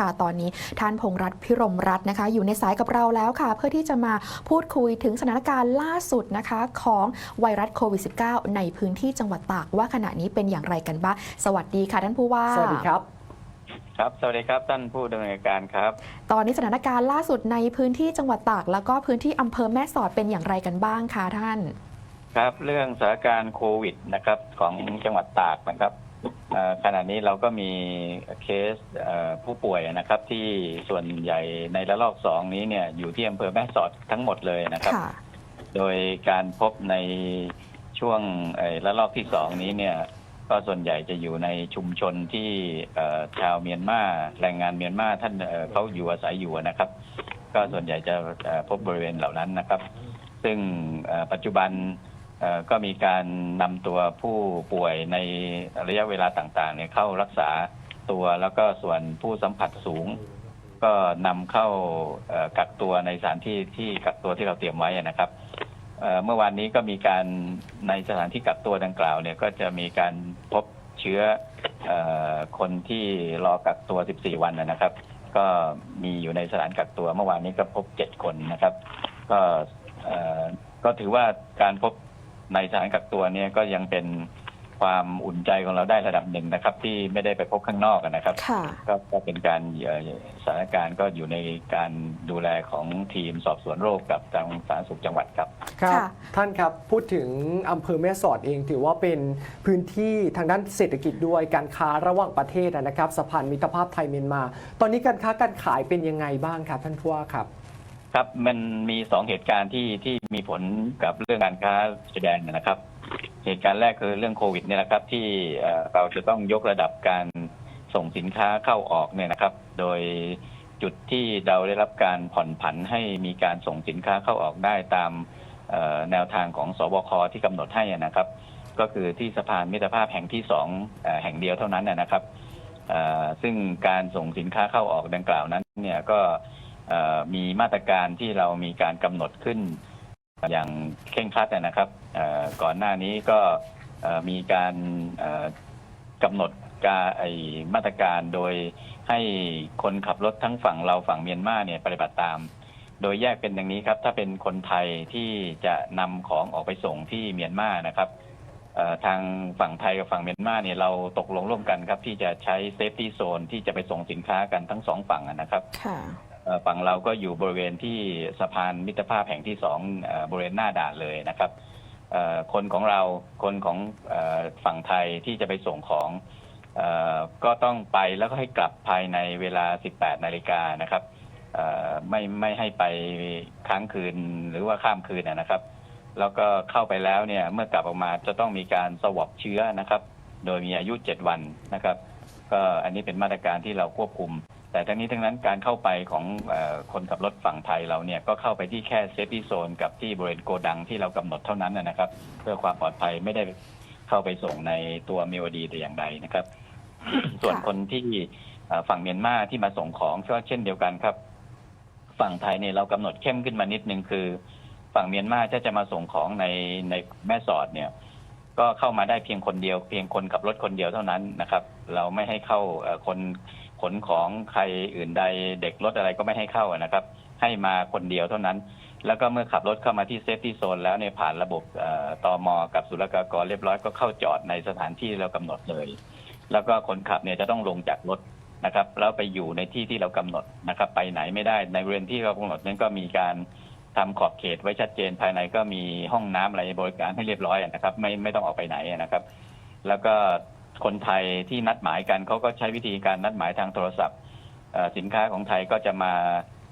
ค่ะตอนนี้ท่านพงษ์รัตน์พิรมรัตน์นะคะ อยู่ในสายกับเราแล้วค่ะ เพื่อที่จะมาพูดคุยถึงสถานการณ์ล่าสุดนะคะของไวรัสโควิด -19 ในพื้นที่จังหวัดตากว่าขณะนี้เป็นอย่างไรกันบ้างสวัสดีค่ะท่านผู้ว่า สวัสดีครับ ครับ สวัสดีครับท่านผู้ดำเนินการครับ ตอนนี้สถานการณ์ล่าสุดในพื้นที่จังหวัดตาก แล้วก็พื้นที่อำเภอแม่สอดเป็นอย่างไรกันบ้างคะท่าน ครับ เรื่องสถานการณ์โควิดนะครับของจังหวัดตากนะครับเอ่อ ขณะนี้เราก็มีเคสเอ่อผู้ป่วยนะครับ ที่ส่วนใหญ่ในระลอกสองนี้เนี่ยอยู่ที่อำเภอแม่สอดทั้งหมดเลยนะครับค่ะโดยการพบในช่วงเอ่อระลอกที่สองนี้เนี่ย ก็ส่วนใหญ่จะอยู่ในชุมชนที่เอ่อชาวเมียนมาแรงงานเมียนมาท่านเอ่อเขาอยู่อาศัยอยู่นะครับ ก็ส่วนใหญ่จะเอ่อพบบริเวณเหล่านั้นนะครับ ซึ่งเอ่อปัจจุบันเอ่อ ก็มีการนำตัวผู้ป่วยในระยะเวลาต่างๆเนี่ยเข้ารักษาตัวแล้วก็ส่วนผู้สัมผัสสูง ก็นำเข้ากักตัวในสถานที่ที่กักตัวที่เราเตรียมไว้นะครับเมื่อวานนี้ก็มีการในสถานที่กักตัวดังกล่าวเนี่ยก็จะมีการพบเชื้ออคนที่รอกักตัว 14 วันนะครับ ก็มีอยู่ในสถานกักตัว เมื่อวานนี้ก็พบ 7 คนนะครับ ก็ก็ถือว่าการพบ ในสถานกักตัวเนี่ยก็ยังเป็นความอุ่นใจของเราได้ระดับหนึ่งนะครับ ที่ไม่ได้ไปพบข้างนอกนะครับค่ะก็ก็เป็นการเอ่อสถานการณ์ก็อยู่ในการดูแลของทีมสอบสวนโรคกับทางสาธารณสุขจังหวัดครับครับค่ะท่านครับพูดถึงอำเภอแม่สอดเองถือว่าเป็นพื้นที่ทางด้านเศรษฐกิจด้วยการค้าระหว่างประเทศนะครับสะพานมิตรภาพไทยเมียนมา ตอนนี้การค้าการขายเป็นยังไงบ้างครับท่านผู้ว่าครับ ครับมันมีสองเหตุการณ์ที่ที่มีผลกับเรื่องการค้าชายแดนนะครับ เหตุการณ์แรกคือเรื่องโควิดเนี่ยนะครับ ที่เราจะต้องยกระดับการส่งสินค้าเข้าออกเนี่ยนะครับ โดยจุดที่เราได้รับการผ่อนผันให้มีการส่งสินค้าเข้าออกได้ตามแนวทางของสบคที่กำหนดให้นะครับ ก็คือที่สะพานมิตรภาพแห่งที่สองอแห่งเดียวเท่านั้นนะครับซึ่งการส่งสินค้าเข้าออกดังกล่าวนั้นเนี่ยก็ มีมาตรการที่เรามีการกำหนดขึ้นอย่างเคร่งครัดนะครับก่อนหน้านี้ก็มีการกำหนดการไอมาตรการโดยให้คนขับรถทั้งฝั่งเราฝั่งเมียนมาเนี่ยปฏิบัติตาม โดยแยกเป็นอย่างนี้ครับ ถ้าเป็นคนไทยที่จะนำของออกไปส่งที่เมียนมานะครับทางฝั่งไทยกับฝั่งเมียนมาเนี่ยเราตกลงร่วมกันครับ ที่จะใช้เซฟตี้โซนที่จะไปส่งสินค้ากันทั้งสองฝั่งนะครับค่ะ ฝั่งเราก็อยู่บริเวณที่สะพานมิตรภาพแห่งที่สองบริเวณหน้าด่านเลยนะครับคนของเราคนของฝั่งไทยที่จะไปส่งของก็ต้องไปแล้วก็ให้กลับภายในเวลา 18 นาฬิกานะครับไม่ไม่ให้ไปค้างคืนหรือว่าข้ามคืนนะนะครับ แล้วก็เข้าไปแล้วเนี่ยเมื่อกลับออกมาจะต้องมีการสวอปเชื้อนะครับ โดยมีอายุ 7 วันนะครับ ก็อันนี้เป็นมาตรการที่เราควบคุม แต่ทั้งนี้ทั้งนั้นการเข้าไปของเออคนขับรถฝั่งไทยเราเนี่ยก็เข้าไปที่แค่เซฟตี้โซนกับที่บริเวณโกดังที่เรากำหนดเท่านั้นนะนะครับ เพื่อความปลอดภัยไม่ได้เข้าไปส่งในตัวมิวดีแต่อย่างใดนะครับ ส่วนคนที่เอ่อฝั่งเมียนมาที่มาส่งของก็เช่นเดียวกันครับ ฝั่งไทยเนี่ยเรากำหนดเข้มขึ้นมานิดนึงคือ ฝั่งเมียนมาถ้าจะมาส่งของในในแม่สอดเนี่ยก็เข้ามาได้เพียงคนเดียว เพียงคนขับรถคนเดียวเท่านั้นนะครับ เราไม่ให้เข้าเอ่อคน ขนของใครอื่นใดเด็กรถอะไรก็ไม่ให้เข้านะครับ ให้มาคนเดียวเท่านั้น แล้วก็เมื่อขับรถเข้ามาที่เซฟตี้โซนแล้วเนี่ยผ่านระบบเอ่อตมกับศุลกากรเรียบร้อยก็เข้าจอดในสถานที่เรากำหนดเลย แล้วก็คนขับเนี่ยจะต้องลงจากรถนะครับ แล้วไปอยู่ในที่ที่เรากำหนดนะครับ ไปไหนไม่ได้ในบริเวณที่เรากำหนดนั้นก็มีการทำขอบเขตไว้ชัดเจนภายในก็มีห้องน้ำอะไรบริการให้เรียบร้อยนะครับ ไม่ไม่ต้องออกไปไหนนะครับ แล้วก็ คนไทยที่นัดหมายกันเขาก็ใช้วิธีการนัดหมายทางโทรศัพท์เอ่อสินค้าของไทยก็จะมา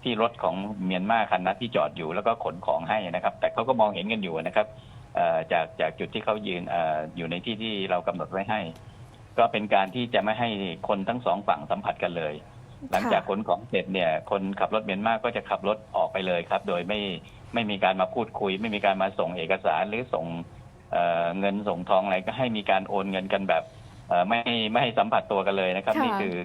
ที่รถของเมียนมาคันนั้นที่จอดอยู่แล้วก็ขนของให้นะครับ แต่เขาก็มองเห็นกันอยู่นะครับเอ่อจากจากจุดที่เขายืนเอออยู่ในที่ที่เรากำหนดไว้ให้ ก็เป็นการที่จะไม่ให้คนทั้งสองฝั่งสัมผัสกันเลย หลังจากขนของเสร็จเนี่ย คนขับรถเมียนมาก็จะขับรถออกไปเลยครับ โดยไม่ไม่มีการมาพูดคุย ไม่มีการมาส่งเอกสารหรือส่งเอ่อเงินส่งทองอะไรก็ให้มีการโอนเงินกันแบบเอ่อ ไม่ไม่ให้สัมผัสตัวกันเลยนะครับ ค่ะ นี่คือ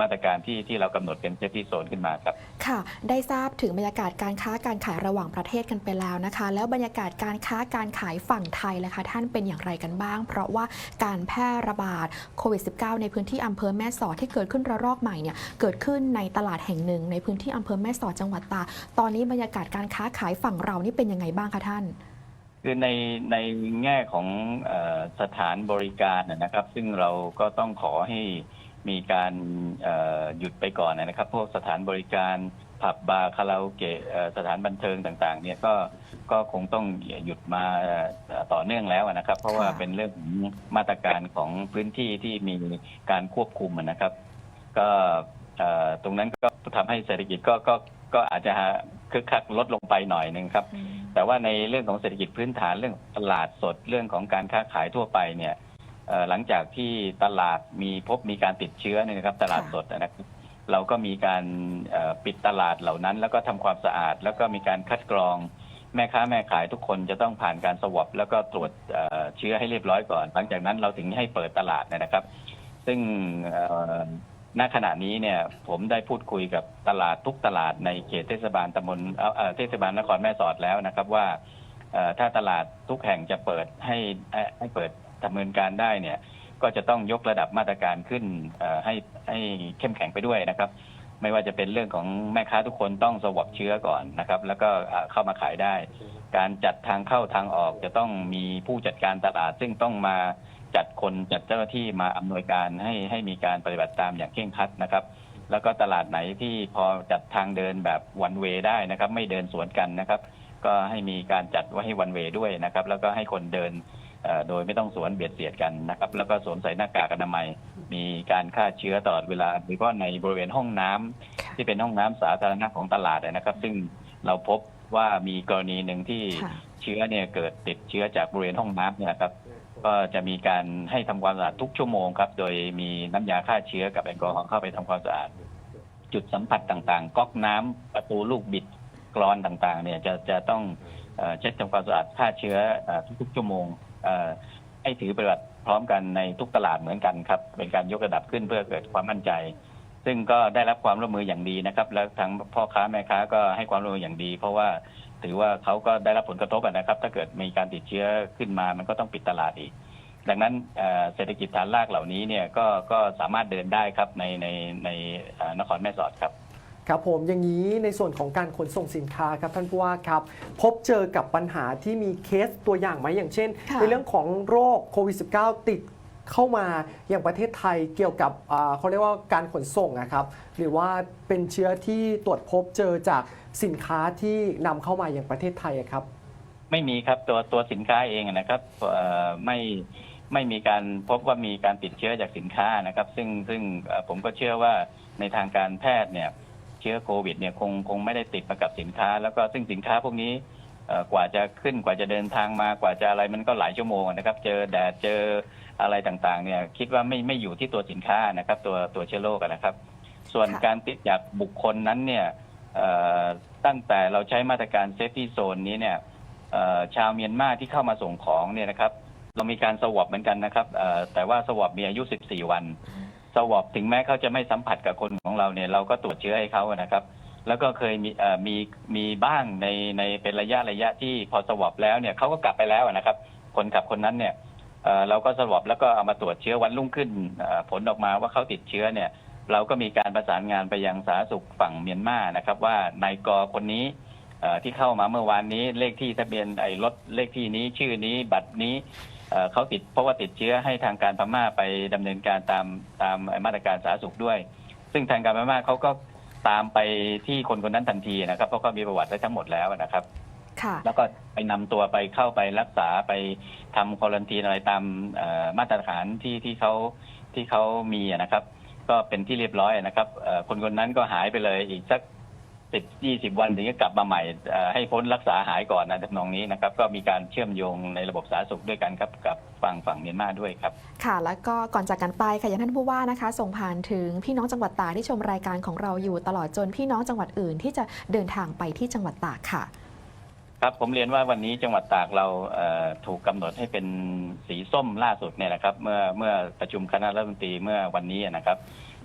มาตรการที่ที่เรากำหนดเป็นเซฟตี้โซนขึ้นมาครับ ค่ะ ได้ทราบถึงบรรยากาศการค้าการขายระหว่างประเทศกันไปแล้วนะคะ แล้วบรรยากาศการค้าการขายฝั่งไทยล่ะคะ ท่านเป็นอย่างไรกันบ้าง เพราะว่าการแพร่ระบาดโควิด -19 ในพื้นที่อำเภอแม่สอดที่เกิดขึ้นระลอกใหม่เนี่ยเกิดขึ้นในตลาดแห่งหนึ่ง ในพื้นที่อำเภอแม่สอดจังหวัดตากตอนนี้บรรยากาศการค้าขายฝั่งเรานี่เป็นยังไงบ้างคะท่าน คือในในแง่ของเออสถานบริการนะนะครับ ซึ่งเราก็ต้องขอให้มีการเอ่อหยุดไปก่อนนะครับ พวกสถานบริการผับบาร์คาราโอเกะเอ่อสถานบันเทิงต่าง ๆ เนี่ยก็ก็คงต้องหยุดมาเอ่อต่อเนื่องแล้วนะครับ เพราะว่าค่ะเป็นเรื่องของมาตรการของพื้นที่ที่มีการควบคุมนะครับ ก็เอ่อตรงนั้นก็ทำให้เศรษฐกิจก็ก็ก็อาจจะคึกคักลดลงไปหน่อยหนึ่งครับ แต่ว่าในเรื่องของเศรษฐกิจพื้นฐานเรื่องตลาดสดเรื่องของการค้าขายทั่วไปเนี่ยหลังจากที่ตลาดมีพบมีการติดเชื้อเนี่ยนะครับ ตลาดสดนะครับเราก็มีการปิดตลาดเหล่านั้น แล้วก็ทำความสะอาด แล้วก็มีการคัดกรองแม่ค้าแม่ขายทุกคนจะต้องผ่านการสวอปแล้วก็ตรวจเชื้อให้เรียบร้อยก่อน หลังจากนั้นเราถึงให้เปิดตลาดนะครับ ซึ่ง ณขณะนี้เนี่ยผมได้พูดคุยกับตลาดทุกตลาดในเขตเทศบาลตำบลเอ่อเทศบาลนครแม่สอดแล้วนะครับว่าเอ่อถ้าตลาดทุกแห่งจะเปิดให้ให้เปิดดำเนินการได้เนี่ย ก็จะต้องยกระดับมาตรการขึ้นเอ่อให้ให้เข้มแข็งไปด้วยนะครับ ไม่ว่าจะเป็นเรื่องของแม่ค้าทุกคนต้องสวอปเชื้อก่อนนะครับ แล้วก็เอ่อเข้ามาขายได้ การจัดทางเข้าทางออกจะต้องมีผู้จัดการตลาดซึ่งต้องมา จัดคนจัดเจ้าหน้าที่มาอำนวยการให้ให้มีการปฏิบัติตามอย่างเคร่งครัดนะครับ แล้วก็ตลาดไหนที่พอจัดทางเดินแบบวันเวได้นะครับ ไม่เดินสวนกันนะครับ ก็ให้มีการจัดไว้ให้วันเวด้วยนะครับ แล้วก็ให้คนเดินเอ่อโดยไม่ต้องสวนเบียดเสียดกันนะครับ แล้วก็สวมใส่หน้ากากอนามัย มีการฆ่าเชื้อตลอดเวลาโดยเฉพาะในบริเวณห้องน้ำที่เป็นห้องน้ำสาธารณะของตลาดนะครับ ซึ่งเราพบว่ามีกรณีหนึ่งที่ค่ะเชื้อเนี่ยเกิดติดเชื้อจากบริเวณห้องน้ำเนี่ยนะครับ ก็จะมีการให้ทำความสะอาดทุกชั่วโมงครับ โดยมีน้ำยาฆ่าเชื้อกับแอลกอฮอล์เข้าไปทำความสะอาด จุดสัมผัสต่างๆ ก๊อกน้ำประตูลูกบิดกรอนต่างๆ เนี่ยจะจะต้องเช็ดทำความสะอาดฆ่าเชื้อทุกๆชั่วโมงให้ถือปฏิบัติพร้อมกันในทุกตลาดเหมือนกันครับ เป็นการยกระดับขึ้นเพื่อเกิดความมั่นใจ ซึ่งก็ได้รับความร่วมมืออย่างดีนะครับ แล้วทางพ่อค้าแม่ค้าก็ให้ความร่วมมืออย่างดี เพราะว่า ถือว่าเขาก็ได้รับผลกระทบอะนะครับ ถ้าเกิดมีการติดเชื้อขึ้นมา มันก็ต้องปิดตลาดอีก ดังนั้นเอ่อเศรษฐกิจฐานรากเหล่านี้เนี่ยก็ก็สามารถเดินได้ครับในในในเอ่อนครแม่สอดครับครับผมอย่างนี้ในส่วนของการขนส่งสินค้าครับท่านผู้ว่าครับ พบเจอกับปัญหาที่มีเคสตัวอย่างไหมอย่างเช่นค่ะในเรื่องของโรคโควิด -19 ติด เข้ามาอย่างประเทศไทยเกี่ยวกับเขาเรียกว่าการขนส่งนะครับหรือว่าเป็นเชื้อที่ตรวจพบเจอจากสินค้าที่นำเข้ามาอย่างประเทศไทยครับไม่มีครับตัวตัวสินค้าเองนะครับไม่ไม่มีการพบว่ามีการติดเชื้อจากสินค้านะครับ ซึ่งซึ่งผมก็เชื่อว่าในทางการแพทย์เนี่ยเชื้อโควิดเนี่ยคงคงไม่ได้ติดมากับสินค้า แล้วก็ซึ่งสินค้าพวกนี้ กว่าจะขึ้นกว่าจะเดินทางมากว่าจะอะไรมันก็หลายชั่วโมงนะครับ เจอแดดเจออะไรต่างๆ เนี่ย คิดว่าไม่ไม่อยู่ที่ตัวสินค้านะครับ ตัวตัวเชื้อโรคอะนะครับ ส่วนค่ะการติดจากบุคคลนั้นเนี่ยเอ่อตั้งแต่เราใช้มาตรการเซฟตี้โซนนี้เนี่ยเอ่อชาวเมียนมาที่เข้ามาส่งของเนี่ยนะครับ เรามีการสวอปเหมือนกันนะครับเอ่อแต่ว่าสวอปมีอายุ 14 วันสวอปถึงแม้เขาจะไม่สัมผัสกับคนของเราเนี่ยเราก็ตรวจเชื้อให้เขานะครับ แล้วก็เคยมีเอ่อมีมีบ้างในในเป็นระยะระยะที่พอสวอปแล้วเนี่ยเขาก็กลับไปแล้วนะครับ คนขับคนนั้นเนี่ยเอ่อเราก็สวอปแล้วก็เอามาตรวจเชื้อวันรุ่งขึ้นเอ่อผลออกมาว่าเขาติดเชื้อเนี่ย เราก็มีการประสานงานไปยังสาธารณสุขฝั่งเมียนมานะครับ ว่านายกอคนนี้เอ่อที่เข้ามาเมื่อวานนี้เลขที่ทะเบียนไอ้รถเลขที่นี้ชื่อนี้บัตรนี้เอ่อเขาติดเพราะว่าติดเชื้อให้ทางการพม่าไปดำเนินการตามตามมาตรการสาธารณสุขด้วย ซึ่งทางการพม่าเขาก็ ตามไปที่คนคนนั้นทันทีนะครับ เพราะเขามีประวัติไว้ทั้งหมดแล้วนะครับ ค่ะ แล้วก็ไปนำตัวไปเข้าไปรักษาไปทำควอลันทีนอะไรตามเอ่อมาตรฐานที่ที่เขาที่เขามีอะนะครับ ก็เป็นที่เรียบร้อยนะครับเอ่อคนคนนั้นก็หายไปเลยอีกสัก สิบยี่สิบวันถึงจะกลับมาใหม่เอ่อให้พ้นรักษาหายก่อนนะทำนองนี้นะครับ ก็มีการเชื่อมโยงในระบบสาธารณสุขด้วยกันครับกับฝั่งฝั่งเมียนมาด้วยครับ ค่ะ แล้วก็ก่อนจากกันไปค่ะอย่างท่านผู้ว่านะคะ ส่งผ่านถึงพี่น้องจังหวัดตากที่ชมรายการของเราอยู่ตลอดจนพี่น้องจังหวัดอื่นที่จะเดินทางไปที่จังหวัดตากค่ะครับผมเรียนว่าวันนี้จังหวัดตากเราเอ่อถูกกำหนดให้เป็นสีส้มล่าสุดเนี่ยนะครับ เมื่อเมื่อประชุมคณะรัฐมนตรีเมื่อวันนี้นะครับ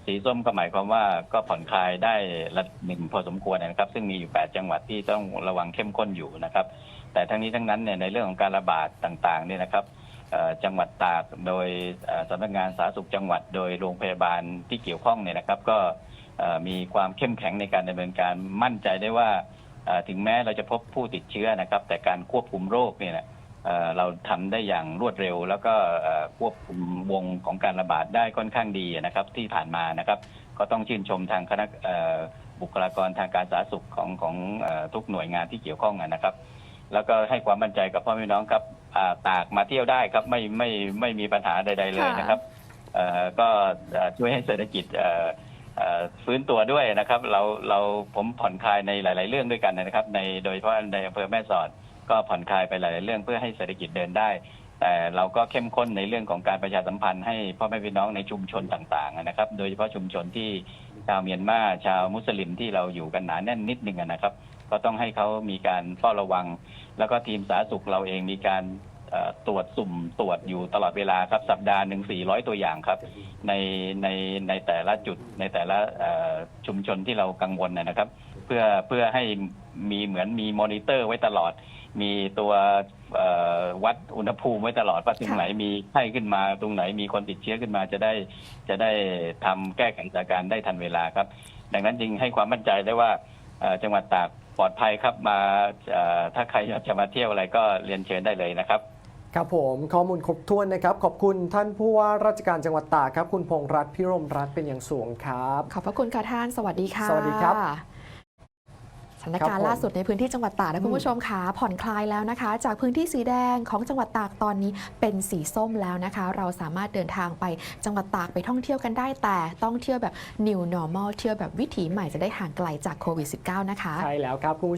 สีส้มก็หมายความว่าก็ผ่อนคลายได้ระดับหนึ่งพอสมควรนะครับ ซึ่งมีอยู่ 8 จังหวัดที่ต้องระวังเข้มข้นอยู่นะครับ แต่ทั้งนี้ทั้งนั้นเนี่ยในเรื่องของการระบาดต่างๆเนี่ยนะครับจังหวัดตากโดยสำนักงานสาธารณสุขจังหวัด โดยโรงพยาบาลที่เกี่ยวข้องเนี่ยนะครับ ก็มีความเข้มแข็งในการดำเนินการมั่นใจได้ว่าถึงแม้เราจะพบผู้ติดเชื้อนะครับ แต่การควบคุมโรคเนี่ยนะ เอ่อเราทำได้อย่างรวดเร็ว แล้วก็เอ่อควบคุมวงของการระบาดได้ค่อนข้างดีนะครับ ที่ผ่านมานะครับก็ต้องชื่นชมทางคณะเอ่อบุคลากรทางการสาธารณสุขของของเอ่อทุกหน่วยงานที่เกี่ยวข้องนะครับ แล้วก็ให้ความมั่นใจกับพ่อแม่น้องครับอ่าตากมาเที่ยวได้ครับไม่ไม่ไม่มีปัญหาใด ๆ เลยนะครับเอ่อก็เอ่อช่วยให้เศรษฐกิจเอ่อเอ่อฟื้นตัวด้วยนะครับ เราเราผมผ่อนคลายในหลาย ๆ เรื่องด้วยกันนะครับ ในโดยเฉพาะในอำเภอแม่สอด ก็ผ่อนคลายไปหลายๆเรื่องเพื่อให้เศรษฐกิจเดินได้ แต่เราก็เข้มข้นในเรื่องของการประชาสัมพันธ์ให้พ่อแม่พี่น้องในชุมชนต่างๆนะครับ โดยเฉพาะชุมชนที่ชาวเมียนมาชาวมุสลิมที่เราอยู่กันหนาแน่นนิดนึงนะครับ ก็ต้องให้เขามีการเฝ้าระวัง แล้วก็ทีมสาธารณสุขเราเองมีการตรวจสุ่มตรวจอยู่ตลอดเวลาครับสัปดาห์หนึ่งสี่ร้อยตัวอย่างครับ ในในในแต่ละจุดในแต่ละชุมชนที่เรากังวลนะนะครับ เพื่อเพื่อให้มีเหมือนมีมอนิเตอร์ไว้ตลอด มีตัวเอ่อวัดอุณหภูมิไว้ตลอดว่าตรงไหนมีไข้ขึ้นมาตรงไหนมีคนติดเชื้อขึ้นมาจะได้จะได้ทำแก้ไขสถานการณ์ได้ทันเวลาครับ ดังนั้นจึงให้ความมั่นใจได้ว่าเอ่อจังหวัดตากปลอดภัยครับมาเอ่อถ้าใครอยากจะมาเที่ยวอะไรก็เรียนเชิญได้เลยนะครับครับผมข้อมูลครบถ้วนนะครับ ขอบคุณท่านผู้ว่าราชการจังหวัดตากครับ คุณพงษ์รัตน์พิรมรัตน์เป็นอย่างสูงครับ ขอบพระคุณค่ะท่าน สวัสดีค่ะ สวัสดีครับส ถานการครัณ์บผมล่าสุดในพื้นที่จังหวัดตากนะคุณผู้ชมค่ะผ่อนคลายแล้วนะคะ จากพื้นที่สีแดงของจังหวัดตากตอนนี้เป็นสีส้มแล้วนะคะ เราสามารถเดินทางไปจังหวัดตากไปท่องเที่ยวกันได้แต่ต้องเที่ยวแบบ new normal เที่ยวแบบวิถีใหม่จะได้ห่างไกลจากโควิด -19 นะคะ ใช่แล้วครับคุณผู้